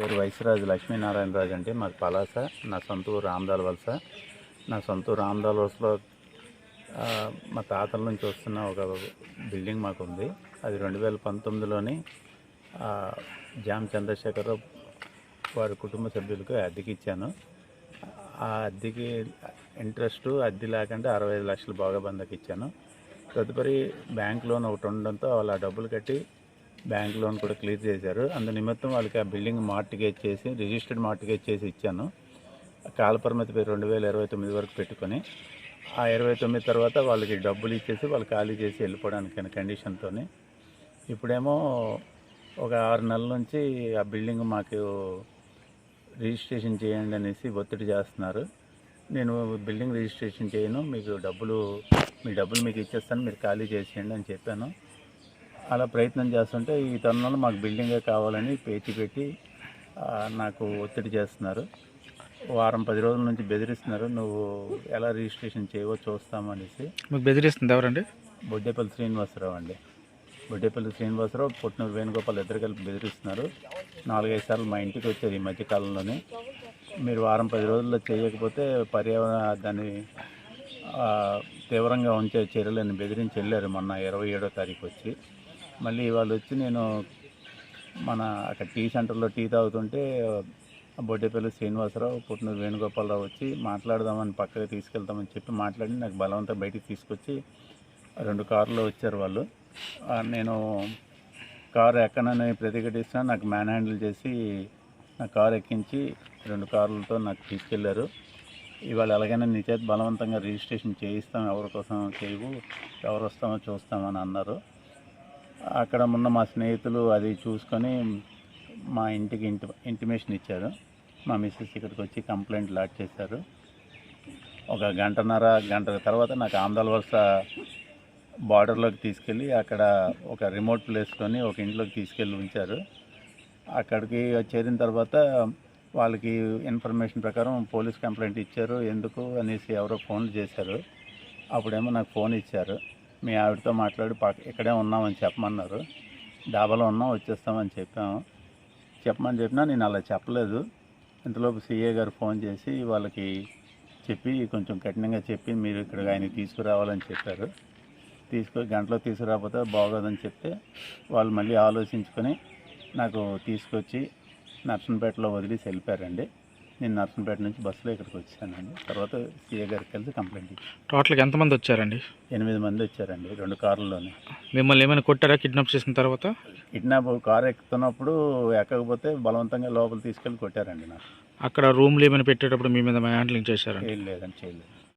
పేరు వైశ్యరాజు లక్ష్మీనారాయణరాజు అండి మాది పలాస నా సొంత ఊరు రామదాల్ వలస. నా సొంత ఊరు రామదాల్ వలసలో మా తాతల నుంచి వస్తున్న ఒక బిల్డింగ్ మాకు ఉంది అది రెండు వేల పంతొమ్మిదిలోని జామ్ చంద్రశేఖరరావు వారి కుటుంబ సభ్యులకు అద్దెకి ఇచ్చాను. ఆ అద్దెకి ఇంట్రెస్ట్ అద్దె లేకుండా అరవై ఐదు లక్షలు బాగా బందకి ఇచ్చాను తదుపరి బ్యాంక్ లోన్ ఒకటి ఉండడంతో వాళ్ళు ఆ డబ్బులు కట్టి బ్యాంక్ లోన్ కూడా క్లియర్ చేశారు. అందు నిమిత్తం వాళ్ళకి ఆ బిల్డింగ్ మార్టిగేజ్ చేసి రిజిస్టర్డ్ మార్టిగేజ్ చేసి ఇచ్చాను. కాలపరిమితి పేరు రెండు వేల ఇరవై తొమ్మిది వరకు పెట్టుకొని ఆ ఇరవై తొమ్మిది తర్వాత వాళ్ళకి డబ్బులు ఇచ్చేసి వాళ్ళు ఖాళీ చేసి వెళ్ళిపోవడానికి కండిషన్తో ఇప్పుడేమో ఒక ఆరు నెలల నుంచి ఆ బిల్డింగ్ మాకు రిజిస్ట్రేషన్ చేయండి అనేసి ఒత్తిడి చేస్తున్నారు. నేను బిల్డింగ్ రిజిస్ట్రేషన్ చేయను. మీకు డబ్బులు మీ డబ్బులు మీకు ఇచ్చేస్తాను. మీరు ఖాళీ చేసేయండి అని చెప్పాను. అలా ప్రయత్నం చేస్తుంటే ఈ తరుణంలో మాకు బిల్డింగే కావాలని పేచి పెట్టి నాకు ఒత్తిడి చేస్తున్నారు. వారం పది రోజుల నుంచి బెదిరిస్తున్నారు. నువ్వు ఎలా రిజిస్ట్రేషన్ చేయవో చూస్తామనేసి మీకు బెదిరిస్తుంది ఎవరండి? బొడ్డేపల్లి శ్రీనివాసరావు అండి. బొడ్డేపల్లి శ్రీనివాసరావు పుట్టినూరు వేణుగోపాల్ ఇద్దరు కలిపి బెదిరిస్తున్నారు. నాలుగైదు సార్లు మా ఇంటికి వచ్చారు ఈ మధ్యకాలంలోనే మీరు వారం పది రోజుల్లో చేయకపోతే పర్యావరణ దాన్ని తీవ్రంగా ఉంచే చర్యలను బెదిరించి వెళ్ళారు మొన్న ఇరవై ఏడో తారీఖు వచ్చి. మళ్ళీ వాళ్ళు వచ్చి నేను మన అక్కడ టీ సెంటర్లో టీ తాగుతుంటే బొడ్డేపల్లి శ్రీనివాసరావు పుట్టినూరు వేణుగోపాలరావు వచ్చి మాట్లాడదామని పక్కకి తీసుకెళ్తామని చెప్పి మాట్లాడి నాకు బలవంతం బయటికి తీసుకొచ్చి రెండు కార్లో వచ్చారు వాళ్ళు. నేను కారు ఎక్కనని ప్రతిఘటిస్తున్నా నాకు మ్యాన్ హ్యాండిల్ చేసి నా కారు ఎక్కించి రెండు కార్లతో నాకు తీసుకెళ్ళారు. ఇవాళ ఎలాగైనా నీ చేతి బలవంతంగా రిజిస్ట్రేషన్ చేయిస్తాం ఎవరి కోసం చేయవు ఎవరు వస్తామో చూస్తామని అన్నారు. అక్కడ ఉన్న మా స్నేహితులు అది చూసుకొని మా ఇంటికి ఇంటి ఇంటిమేషన్ ఇచ్చారు. మా మిస్సెస్ ఇక్కడికి వచ్చి కంప్లైంట్ లాట్ చేశారు. ఒక గంటన్నర గంట తర్వాత నాకు ఆంధ్రాల వలస బార్డర్లోకి తీసుకెళ్ళి అక్కడ ఒక రిమోట్ ప్లేస్లోని ఒక ఇంట్లోకి తీసుకెళ్ళి ఉంచారు. అక్కడికి చేరిన తర్వాత వాళ్ళకి ఇన్ఫర్మేషన్ ప్రకారం పోలీస్ కంప్లైంట్ ఇచ్చారు. ఎందుకు అనేసి ఎవరో ఫోన్లు చేశారు. అప్పుడేమో నాకు ఫోన్ ఇచ్చారు. మీ ఆవిడతో మాట్లాడి ఇక్కడే ఉన్నామని చెప్పమన్నారు. డాబాలో ఉన్నాం వచ్చేస్తామని చెప్పాము. చెప్పమని చెప్పినా నేను అలా చెప్పలేదు. ఇంతలోపు సీఏ గారు ఫోన్ చేసి వాళ్ళకి చెప్పి కొంచెం కఠినంగా చెప్పి మీరు ఇక్కడ ఆయన తీసుకురావాలని చెప్పారు. తీసుకొని గంటలో తీసుకురాకపోతే బాగోదని చెప్తే వాళ్ళు మళ్ళీ ఆలోచించుకొని నాకు తీసుకొచ్చి నర్సంపేటలో వదిలేసి వెళ్ళిపోయారండి. నేను నర్సంపేట నుంచి బస్సులో ఇక్కడికి వచ్చానండి. తర్వాత సీఏ గారికి కలిసి కంప్లైంట్ ఇచ్చాను. టోటల్గా ఎంతమంది వచ్చారండి? ఎనిమిది మంది వచ్చారండి రెండు కార్లలోనే. మిమ్మల్ని ఏమైనా కొట్టారా కిడ్నాప్ చేసిన తర్వాత? కిడ్నాప్ కారు ఎక్కుతున్నప్పుడు ఎక్కకపోతే బలవంతంగా లోపల తీసుకెళ్ళి కొట్టారండి నాకు అక్కడ రూమ్లు ఏమైనా పెట్టేటప్పుడు మీ మీద హ్యాండ్లింగ్ చేశారండి? ఏం లేదని చేయలేదు.